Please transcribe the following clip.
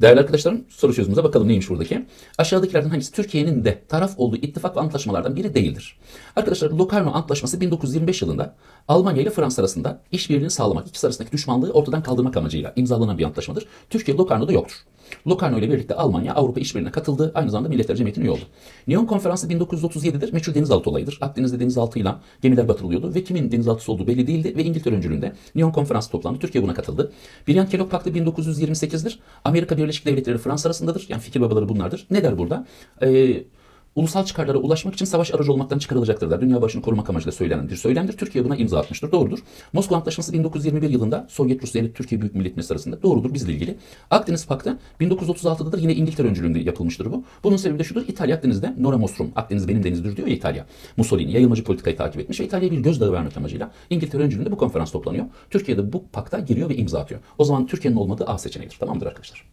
Değerli arkadaşlarım soru çözümümüze bakalım neymiş buradaki. Aşağıdakilerden hangisi Türkiye'nin de taraf olduğu ittifak ve antlaşmalardan biri değildir? Arkadaşlar Locarno Antlaşması 1925 yılında Almanya ile Fransa arasında işbirliğini sağlamak, ikisi arasındaki düşmanlığı ortadan kaldırmak amacıyla imzalanan bir antlaşmadır. Türkiye Locarno'da yoktur. Locarno ile birlikte Almanya Avrupa İşbirliği'ne katıldı. Aynı zamanda Milletler Cemiyeti'ne üye oldu. Nyon Konferansı 1937'dir. Meçhul denizaltı olayıdır. Akdeniz'de denizaltıyla gemiler batırılıyordu ve kimin denizaltısı olduğu belli değildi ve İngiltere öncülüğünde Nyon Konferansı toplandı. Türkiye buna katıldı. Briand-Kellogg Paktı 1928'dir. Amerika Birleşik Devletleri ile Fransa arasındadır. Yani fikir babaları bunlardır. Ne der burada? Ee, ulusal çıkarlara ulaşmak için savaş aracı olmaktan çıkarılacaktır der. Dünya barışını korumak amacıyla söylenen bir söylemdir. Türkiye buna imza atmıştır. Doğrudur. Moskova Antlaşması 1921 yılında Sovyet Rusya ile Türkiye Büyük Millet Meclisi arasında doğrudur bizle ilgili. Akdeniz Paktı 1936'dadır yine İngiltere öncülüğünde yapılmıştır bu. Bunun sebebi de şudur. İtalya Akdeniz'de Nora Nostrum, Akdeniz benim denizdir diyor ya İtalya. Mussolini yayılmacı politikayı takip etmiş ve İtalya'ya bir gözdağı vermek amacıyla İngiltere öncülüğünde bu konferans toplanıyor. Türkiye de bu pakta giriyor ve imza atıyor. O zaman Türkiye'nin olmadığı A seçeneğidir. Tamamdır arkadaşlar.